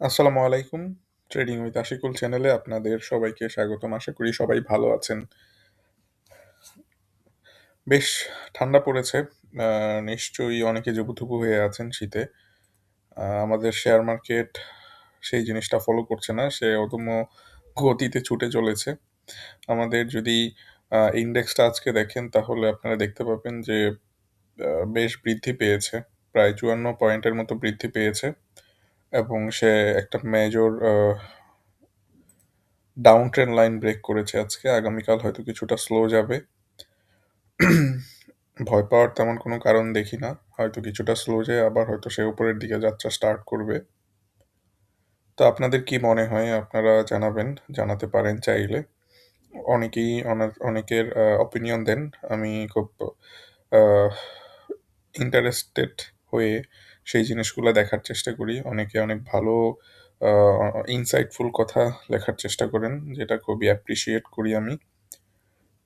আসসালামু আলাইকুম। Trading with Ashikul চ্যানেলে আপনাদের সবাইকে স্বাগতম। আশা করি সবাই ভালো আছেন। বেশ, ঠান্ডা পড়েছে। নিশ্চয়ই অনেকে জবুথুবু হয়ে আছেন শীতে। আমাদের শেয়ার মার্কেট সেই জিনিসটা ফলো করছে না। সে অদম্য গতিতে ছুটে চলেছে। আমাদের যদি ইন্ডেক্সটা আজকে দেখেন, তাহলে আপনারা দেখতে পাবেন যে বেশ বৃদ্ধি পেয়েছে। প্রায় ৫৪ পয়েন্টের মতো বৃদ্ধি পেয়েছে। এবং সে একটা major down trend line break করেছে আজকে। আগামীকাল হয়তো কিছুটা স্লো যাবে। ভয় পাওয়ার তেমন কোনো কারণ দেখি না। হয়তো কিছুটা স্লো যেয়ে আবার হয়তো সে উপরের দিকে যাত্রা স্টার্ট করবে। তো আপনাদের কি মনে হয়? আপনারা জানাবেন, জানাতে পারেন চাইলে। অনেকেই অনেকের অপিনিয়ন দেন। আমি খুব ইন্টারেস্টেড হয়ে সেই জিনিসগুলো দেখার চেষ্টা করি। অনেকে অনেক ভালো ইনসাইটফুল কথা লেখার চেষ্টা করেন, যেটা খুবই অ্যাপ্রিসিয়েট করি আমি।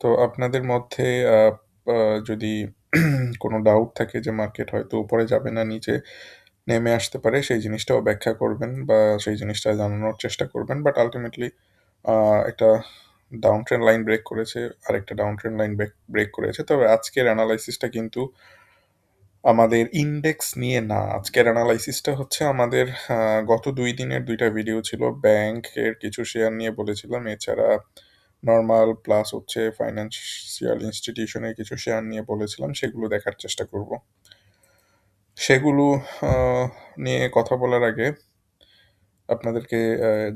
তো আপনাদের মধ্যে যদি কোনো ডাউট থাকে যে মার্কেট হয়তো উপরে যাবে না, নিচে নেমে আসতে পারে, সেই জিনিসটাও ব্যাখ্যা করবেন বা সেই জিনিসটা জানানোর চেষ্টা করবেন। বাট আলটিমেটলি একটা ডাউন ট্রেন্ড লাইন ব্রেক করেছে, আরেকটা down trend line break break করেছে। তবে আজকের অ্যানালাইসিসটা কিন্তু আমাদের ইন্ডেক্স নিয়ে না। আজকের এনালাইসিসটা হচ্ছে আমাদের গত দুই দিনের দুইটা ভিডিও ছিল। ব্যাংকের কিছু শেয়ার নিয়ে বলেছিলাম। এছাড়া নর্মাল প্লাস হচ্ছে ফাইন্যান্সিয়াল ইনস্টিটিউশনের কিছু শেয়ার নিয়ে বলেছিলাম। সেগুলো দেখার চেষ্টা করব। সেগুলো নিয়ে কথা বলার আগে আপনাদেরকে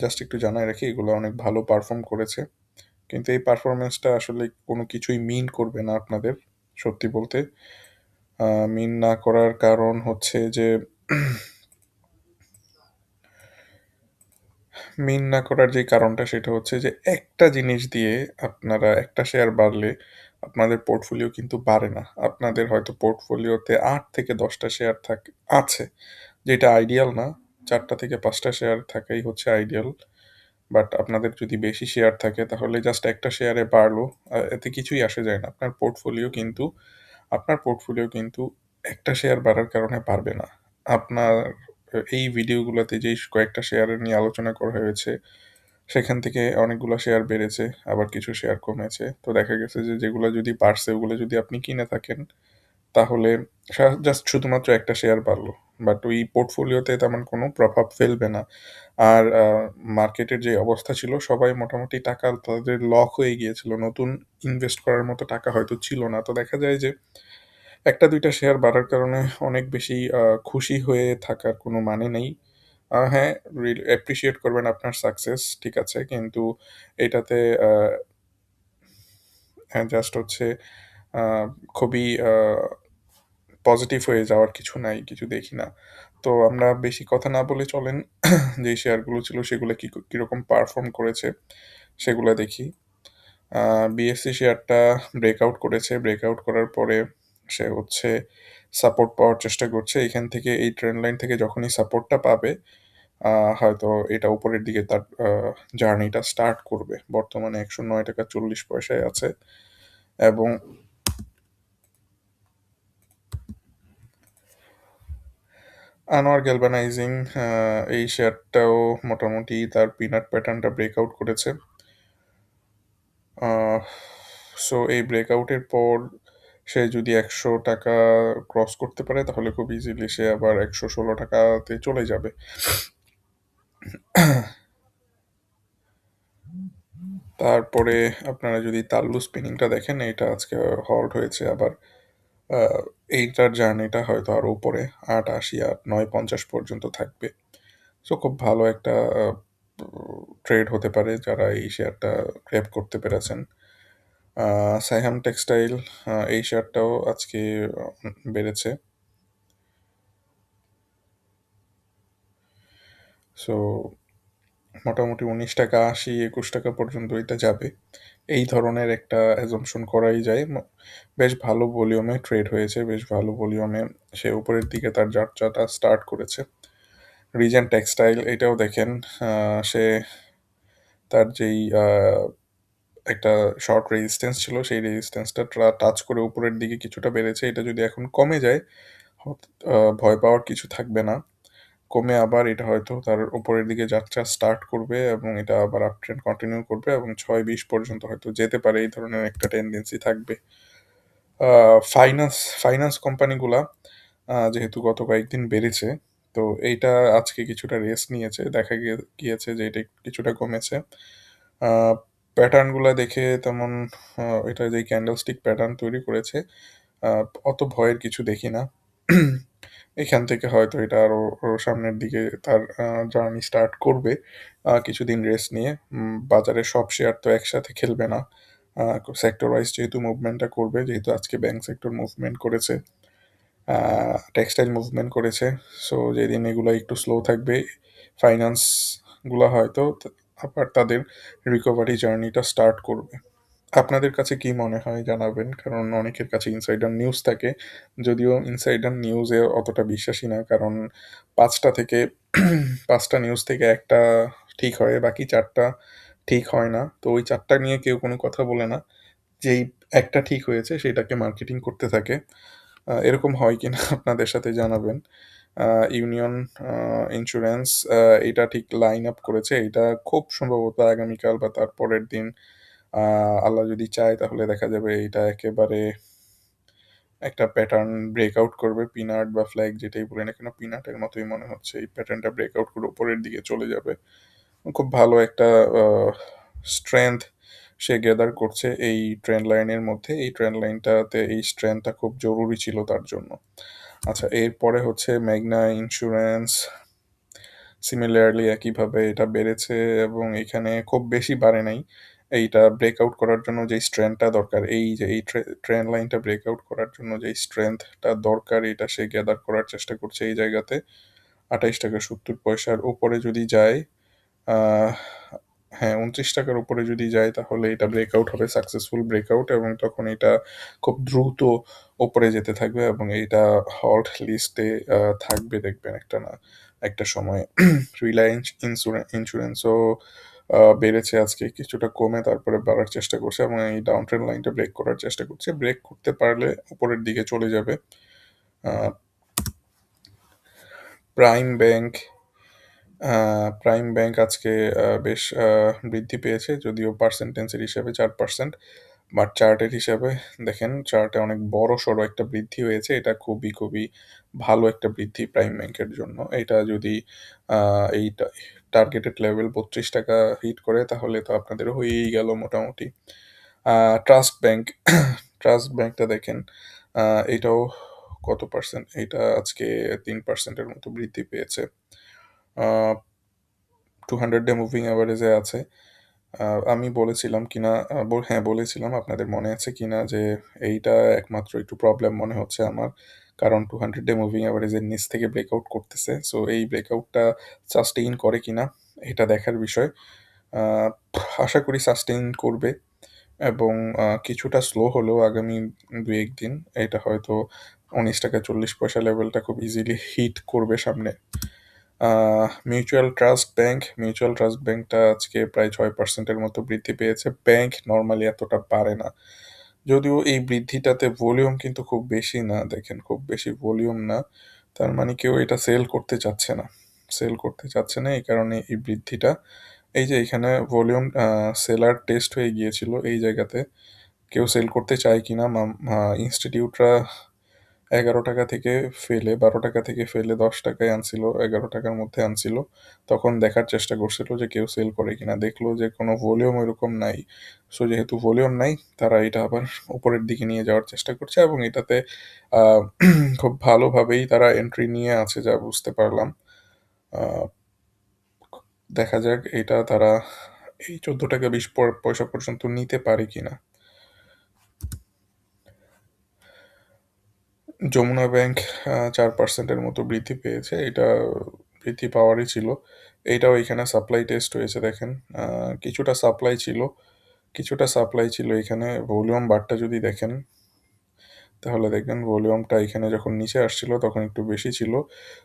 জাস্ট একটু জানাই রাখি এগুলো অনেক ভালো পারফর্ম করেছে। কিন্তু এই পারফরম্যান্সটা আসলে কোনো কিছুই মিন করবে না আপনাদের, সত্যি বলতে। মিন না করার কারণ হচ্ছে যে মিন না করার যে কারণটা সেটা হচ্ছে যে একটা জিনিস দিয়ে আপনারা একটা শেয়ার বাড়লে আপনাদের পোর্টফোলিও কিন্তু বাড়ে না। আপনাদের হয়তো পোর্টফোলিওতে আট থেকে দশটা শেয়ার থাক আছে, যেটা আইডিয়াল না। চারটা থেকে পাঁচটা শেয়ার থাকাই হচ্ছে আইডিয়াল। বাট আপনাদের যদি বেশি শেয়ার থাকে তাহলে জাস্ট একটা শেয়ারে বাড়লো, এতে কিছুই আসে যায় না। আপনার পোর্টফোলিও কিন্তু আপনার পোর্টফোলিও কিন্তু একটা শেয়ার বাড়ার কারণে পারবে না। আপনার এই ভিডিওগুলোতে যেই কয়েকটা শেয়ারের নিয়ে আলোচনা করা হয়েছে, সেখান থেকে অনেকগুলো শেয়ার বেড়েছে, আবার কিছু শেয়ার কমেছে। তো দেখা গেছে যে যেগুলো যদি বাড়ছে ওগুলো যদি আপনি কিনে থাকেন, তাহলে জাস্ট শুধুমাত্র একটা শেয়ার বাড়লো। বাট ওই পোর্টফোলিওতে তেমন কোনো প্রভাব ফেলবে না। আর মার্কেটের যে অবস্থা ছিল সবাই মোটামুটি টাকা তাদের লক হয়ে গিয়েছিল। নতুন ইনভেস্ট করার মতো টাকা হয়তো ছিল না। তো দেখা যায় যে একটা দুইটা শেয়ার বাড়ার কারণে অনেক বেশি খুশি হয়ে থাকার কোনো মানে নেই। হ্যাঁ, অ্যাপ্রিসিয়েট করবেন আপনার সাকসেস, ঠিক আছে। কিন্তু এটাতে হ্যাঁ, জাস্ট হচ্ছে খুবই পজিটিভ হয়ে যাওয়ার কিছু নাই, কিছু দেখি না। তো আমরা বেশি কথা না বলে চলেন যেই শেয়ারগুলো ছিল সেগুলো কি কীরকম পারফর্ম করেছে সেগুলো দেখি। বিএসসি শেয়ারটা ব্রেকআউট করেছে। ব্রেকআউট করার পরে সে হচ্ছে সাপোর্ট পাওয়ার চেষ্টা করছে। এখান থেকে এই ট্রেন লাইন থেকে যখনই সাপোর্টটা পাবে, হয়তো এটা উপরের দিকে তার জার্নিটা স্টার্ট করবে। বর্তমানে ৳১০৯.৪০ আছে এবং আনোয়ার গ্যালভানাইজিং আ এই শেয়ারটাও মোটামুটি তার পিনাট প্যাটার্নটা ব্রেকআউট করেছে। সো এই ব্রেকআউটের পর সে যদি ৳১০০ ক্রস করতে পারে তাহলে খুব ইজিলি সে আবার একশো ষোলো টাকাতে চলে যাবে। তারপরে আপনারা যদি তাল্লু স্পিনিংটা দেখেন, এটা আজকে হল্ট হয়েছে আবার। এইটার জার্নিটা হয়তো আরও উপরে ৮.৮০, ৮, ৯.৫০ পর্যন্ত থাকবে। সো খুব ভালো একটা ট্রেড হতে পারে যারা এই শেয়ারটা গ্র্যাব করতে পেরেছেন। সাইহাম টেক্সটাইল এই শেয়ারটাও আজকে বেড়েছে। সো মোটামুটি ৳১৯.৮০, ৳২১ পর্যন্ত এটা যাবে। এই ধরনের একটা অ্যাজাম্পশন করাই যায়। বেশ ভালো ভলিউমে ট্রেড হয়েছে। বেশ ভালো ভলিউমে সে উপরের দিকে তার যাত্রাটা স্টার্ট করেছে। রিজেন্ট টেক্সটাইল এটাও দেখেন সে তার যেই একটা শর্ট রেজিস্ট্যান্স ছিল সেই রেজিস্ট্যান্সটা টাচ করে উপরের দিকে কিছুটা বেড়েছে। এটা যদি এখন কমে যায়, ভয় পাওয়ার কিছু থাকবে না। কমে আবার এটা হয়তো তার উপরের দিকে যাত্রা স্টার্ট করবে এবং এটা আবার আপ ট্রেন্ড কন্টিনিউ করবে এবং ছয় বিশ পর্যন্ত হয়তো যেতে পারে, এই ধরনের একটা টেন্ডেন্সি থাকবে। ফাইন্যান্স ফাইন্যান্স কোম্পানিগুলা যেহেতু গত কয়েকদিন বেড়েছে, তো এইটা আজকে কিছুটা রেস্ট নিয়েছে, দেখা গিয়ে- গিয়েছে যে এটা কিছুটা কমেছে। প্যাটার্নগুলো দেখে তেমন এটা যে ক্যান্ডেলস্টিক প্যাটার্ন তৈরি করেছে অত ভয়ের কিছু দেখি না। এখান থেকে হয়তো এটা আরও আরও সামনের দিকে তার জার্নি স্টার্ট করবে। কিছুদিন রেস্ট নিয়ে। বাজারে সব শেয়ার তো একসাথে খেলবে না। সেক্টর ওয়াইজ যেহেতু মুভমেন্টটা করবে, যেহেতু আজকে ব্যাংক সেক্টর মুভমেন্ট করেছে টেক্সটাইল মুভমেন্ট করেছে সো যেদিন এগুলো একটু স্লো থাকবে ফাইন্যান্সগুলো হয়তো, আবার তাদের রিকভারি জার্নিটা স্টার্ট করবে। আপনাদের কাছে কি মনে হয় জানাবেন? কারণ অনেকের কাছে ইনসাইডার নিউজ থাকে। যদিও ইনসাইডার নিউজে অতটা বিশ্বাসী না, কারণ পাঁচটা থেকে পাঁচটা নিউজ থেকে একটা ঠিক হয়, বাকি চারটা ঠিক হয় না। তো ওই চারটা নিয়ে কেউ কোনো কথা বলে না। যেই একটা ঠিক হয়েছে, সেটাকে মার্কেটিং করতে থাকে। এরকম হয় কিনা আপনাদের সাথে জানাবেন। ইউনিয়ন ইন্স্যুরেন্স এটা ঠিক লাইন আপ করেছে। এটা খুব সম্ভবত আগামীকাল বা তার পরের দিন আল্লাহ যদি চায় তাহলে দেখা যাবে এটা একেবারে একটা প্যাটার্ন ব্রেকআউট করবে পিনাট বা ফ্ল্যাগ যেটাই বলে না কেন পিনাটের মতোই মনে হচ্ছে। এই প্যাটার্নটা ব্রেকআউট করে উপরের দিকে চলে যাবে। খুব ভালো একটা স্ট্রেংথ সে গ্যাদার করছে এই ট্রেন্ড লাইনের মধ্যে। এই ট্রেন্ড লাইনটাতে এই স্ট্রেংথটা খুব জরুরি ছিল তার জন্য। আচ্ছা এরপরে হচ্ছে মেঘনা ইন্স্যুরেন্স সিমিলারলি একইভাবে এটা বেড়েছে এবং এখানে খুব বেশি বাড়ে নাই। এইটা ব্রেকআউট করার জন্য যে স্ট্রেংথটা দরকার, এই যে এই ট্রেন লাইনটা ব্রেকআউট করার জন্য যে স্ট্রেংথটা দরকার, এটা সে গ্যাদার করার চেষ্টা করছে এই জায়গাতে। আঠাইশ টাকা সত্তর পয়সার উপরে যদি যায় হ্যাঁ উনত্রিশ টাকার উপরে যদি যায়, তাহলে এটা ব্রেকআউট হবে সাকসেসফুল ব্রেকআউট এবং তখন এটা খুব দ্রুত উপরে যেতে থাকবে এবং এটা হল্ট লিস্টে থাকবে, দেখবেন একটা না, একটা সময়। রিলায়েন্স ইন্স্যুরেন্স ইন্স্যুরেন্সও বেড়েছে আজকে, কিছুটা কমে তারপরে বাড়ার চেষ্টা করছে এবং এই ডাউন ট্রেন লাইনটা ব্রেক করার চেষ্টা করছে। ব্রেক করতে পারলে উপরের দিকে চলে যাবে। প্রাইম ব্যাংক প্রাইম ব্যাংক আজকে বেশ বৃদ্ধি পেয়েছে, যদিও পার্সেন্টেন্সের হিসাবে চার পার্সেন্ট বাট চার্টের হিসাবে দেখেন, চার্টে অনেক বড় সড়ো একটা বৃদ্ধি হয়েছে। এটা খুবই খুবই ভালো একটা বৃদ্ধি প্রাইম ব্যাংকের জন্য। এটা যদি এই টার্গেটেড লেভেল বত্রিশ টাকা হিট করে, তাহলে তো আপনাদের হয়েই গেল মোটামুটি। ট্রাস্ট ব্যাংক ট্রাস্ট ব্যাংকটা দেখেন এটাও কত পার্সেন্ট এটা আজকে তিন পার্সেন্টের মতো বৃদ্ধি পেয়েছে। টু হান্ড্রেড ডে মুভিং অ্যাভারেজে আছে। আমি বলেছিলাম কিনা হ্যাঁ বলেছিলাম, আপনাদের মনে আছে কিনা যে এইটা একমাত্র একটু প্রবলেম মনে হচ্ছে আমার। কারণ টু হান্ড্রেড ডে মুভিং অ্যাভারেজের নিচ থেকে ব্রেকআউট করতেছে। সো এই ব্রেকআউটটা সাস্টেইন করে কিনা, এটা দেখার বিষয়। আশা করি সাস্টেইন করবে। এবং কিছুটা স্লো হলেও আগামী দু একদিন এটা হয়তো উনিশ টাকা চল্লিশ পয়সা লেভেলটা খুব ইজিলি হিট করবে সামনে। Mutual Trust Bank Mutual Trust ব্যাংকটা আজকে প্রায় ছয় পার্সেন্টের মতো বৃদ্ধি পেয়েছে। ব্যাংক নর্মালি এতটা পারে না। যদিও এই বৃদ্ধিটাতে ভলিউম কিন্তু খুব বেশি না, দেখেন খুব বেশি ভলিউম না। তার মানে কেউ এটা সেল করতে চাচ্ছে না। সেল করতে চাচ্ছে না, এই কারণে এই বৃদ্ধিটা। এই যে এখানে ভলিউম সেলার টেস্ট হয়ে গিয়েছিল, এই জায়গাতে। কেউ সেল করতে চায় কিনা ইনস্টিটিউটরা এগারো টাকা থেকে ফেলে, বারো টাকা থেকে ফেলে দশ টাকায় আনছিল, এগারো টাকার মধ্যে আনছিল। তখন দেখার চেষ্টা করছিল যে কেউ সেল করে কিনা। দেখল যে কোনো ভলিউম এরকম নাই। সো যেহেতু ভলিউম নাই, তারা এটা আবার উপরের দিকে নিয়ে যাওয়ার চেষ্টা করছে এবং এটাতে খুব ভালোভাবেই তারা এন্ট্রি নিয়ে আছে যা বুঝতে পারলাম। দেখা যাক, এটা তারা এই চোদ্দ টাকা, বিশ পয়সা পর্যন্ত নিতে পারে কিনা। যমুনা ব্যাংক চার পার্সেন্টের মতো বৃদ্ধি পেয়েছে। এটা বৃদ্ধি পাওয়ারই ছিল। এইটাও এখানে সাপ্লাই টেস্ট হয়েছে, দেখেন। কিছুটা সাপ্লাই ছিল, কিছুটা সাপ্লাই ছিল এখানে। ভলিউম বারটা যদি দেখেন, তাহলে দেখবেন ভলিউমটা এখানে যখন নিচে আসছিল, তখন একটু বেশি ছিল।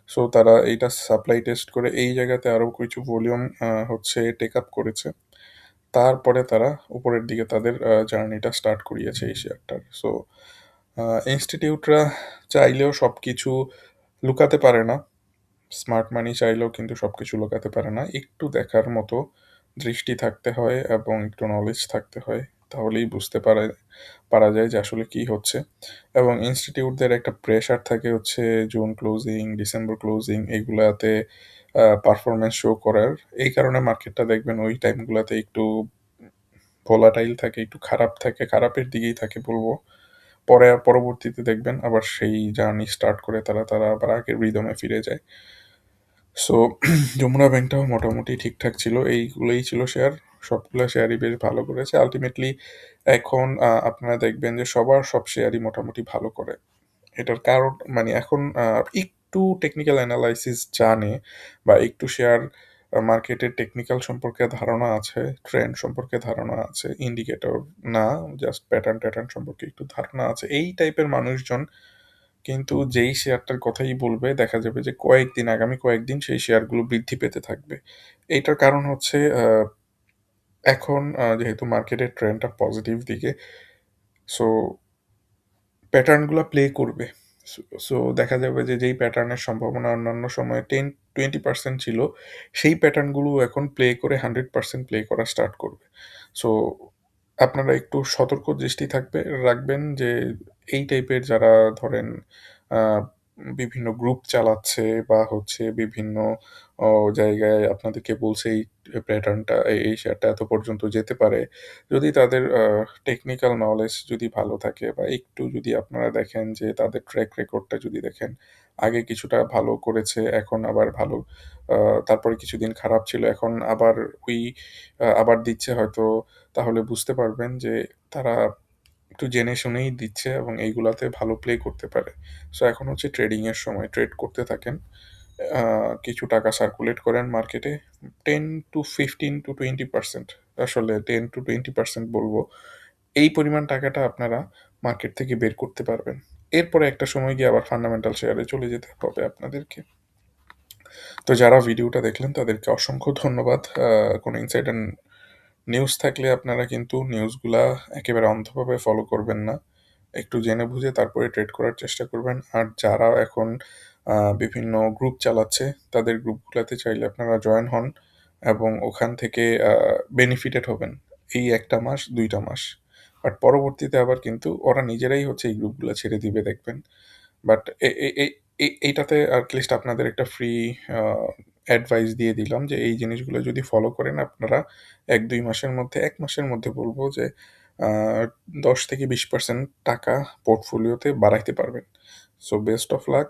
সো তারা এইটা সাপ্লাই টেস্ট করে এই জায়গাতে আরও কিছু ভলিউম হচ্ছে টেক আপ করেছে। তারপরে তারা উপরের দিকে তাদের জার্নিটা স্টার্ট করিয়েছে এই শেয়ারটার সো ইনস্টিটিউটরা চাইলেও সব কিছু লুকাতে পারে না স্মার্ট মানি চাইলেও কিন্তু সব কিছু লুকাতে পারে না। একটু দেখার মতো দৃষ্টি থাকতে হয় এবং একটু নলেজ থাকতে হয়। তাহলেই বুঝতে পারা পারা যায় যে আসলে কি হচ্ছে এবং ইনস্টিটিউটদের একটা প্রেশার থাকে হচ্ছে জুন ক্লোজিং, ডিসেম্বর ক্লোজিং এগুলাতে পারফরমেন্স শো করার। এই কারণে মার্কেটটা দেখবেন ওই টাইমগুলাতে একটু ভোলাটাইল থাকে, একটু খারাপ থাকে, খারাপের দিকেই থাকে বলব। পরে পরবর্তীতে দেখবেন আবার সেই জার্নি স্টার্ট করে তারা, তারা আবার আগের রিদমে ফিরে যায়। সো যমুনা ব্যাংকটাও মোটামুটি ঠিকঠাক ছিল। এইগুলোই ছিল শেয়ার। সবগুলো শেয়ারই বেশ ভালো করেছে। আলটিমেটলি এখন আপনারা দেখবেন যে সবার সব শেয়ারই মোটামুটি ভালো করে। এটার কারণ মানে এখন একটু টেকনিক্যাল অ্যানালাইসিস জানে বা একটু শেয়ার মার্কেটের টেকনিক্যাল সম্পর্কে ধারণা আছে, ট্রেন্ড সম্পর্কে ধারণা আছে, ইন্ডিকেটর না জাস্ট প্যাটার্ন-ট্যাটার্ন সম্পর্কে একটু ধারণা আছে। এই টাইপের মানুষজন কিন্তু যেই শেয়ারটার কথাই বলবে দেখা যাবে যে কয়েকদিন আগামী কয়েকদিন সেই শেয়ারগুলো বৃদ্ধি পেতে থাকবে। এইটার কারণ হচ্ছে এখন যেহেতু মার্কেটের ট্রেন্ডটা পজিটিভ দিকে সো প্যাটার্নগুলো প্লে করবে। সো দেখা যাবে যে যেই প্যাটার্নের সম্ভাবনা অন্যান্য সময়ে 10-20% ছিল, সেই প্যাটার্নগুলো এখন প্লে করে 100% প্লে করা স্টার্ট করবে। সো আপনারা একটু সতর্ক দৃষ্টি থাকবে রাখবেন যে এই টাইপের যারা ধরেন বিভিন্ন গ্রুপ চালাচ্ছে বা হচ্ছে বিভিন্ন জায়গায় আপনাদেরকে বলছে এই প্যাটার্নটা এই, শেয়ারটা এত পর্যন্ত যেতে পারে। যদি তাদের টেকনিক্যাল নলেজ যদি ভালো থাকে বা একটু যদি আপনারা দেখেন যে তাদের ট্র্যাক রেকর্ডটা যদি দেখেন, আগে কিছুটা ভালো করেছে, এখন আবার ভালো তারপরে কিছুদিন খারাপ ছিল, এখন আবার ওই আবার দিচ্ছে হয়তো তাহলে বুঝতে পারবেন যে তারা একটু জেনে শুনেই দিচ্ছে এবং এইগুলাতে ভালো প্লে করতে পারে। সো এখন হচ্ছে ট্রেডিংয়ের সময়। ট্রেড করতে থাকেন। কিছু টাকা সার্কুলেট করেন মার্কেটে। 10-15-20% আসলে 10-20% বলব। এই পরিমাণ টাকাটা আপনারা মার্কেট থেকে বের করতে পারবেন। এরপরে একটা সময় গিয়ে আবার ফান্ডামেন্টাল শেয়ারে চলে যেতে হবে আপনাদেরকে। তো যারা ভিডিওটা দেখলেন, তাদেরকে অসংখ্য ধন্যবাদ। কোনো ইনসাইডার নিউজ থাকলে আপনারা কিন্তু নিউজগুলা একেবারে অন্ধভাবে ফলো করবেন না। একটু জেনে বুঝে তারপরে ট্রেড করার চেষ্টা করবেন। আর যারা এখন বিভিন্ন গ্রুপ চালাচ্ছে তাদের গ্রুপগুলোতে চাইলে আপনারা জয়েন হন এবং ওখান থেকে বেনিফিটেড হবেন। এই একটা মাস, দুইটা মাস। বাট পরবর্তীতে আবার কিন্তু ওরা নিজেরাই হচ্ছে এই গ্রুপগুলো ছেড়ে দিবে দেখবেন। বাট এইটাতে এটলিস্ট আপনাদের একটা ফ্রি অ্যাডভাইস দিয়ে দিলাম যে এই জিনিসগুলো যদি ফলো করেন আপনারা ১-২ মাসের মধ্যে এক মাসের মধ্যে বলব যে আ ১০-২০% টাকা পোর্টফোলিওতে বাড়াইতে পারবেন। So best of luck.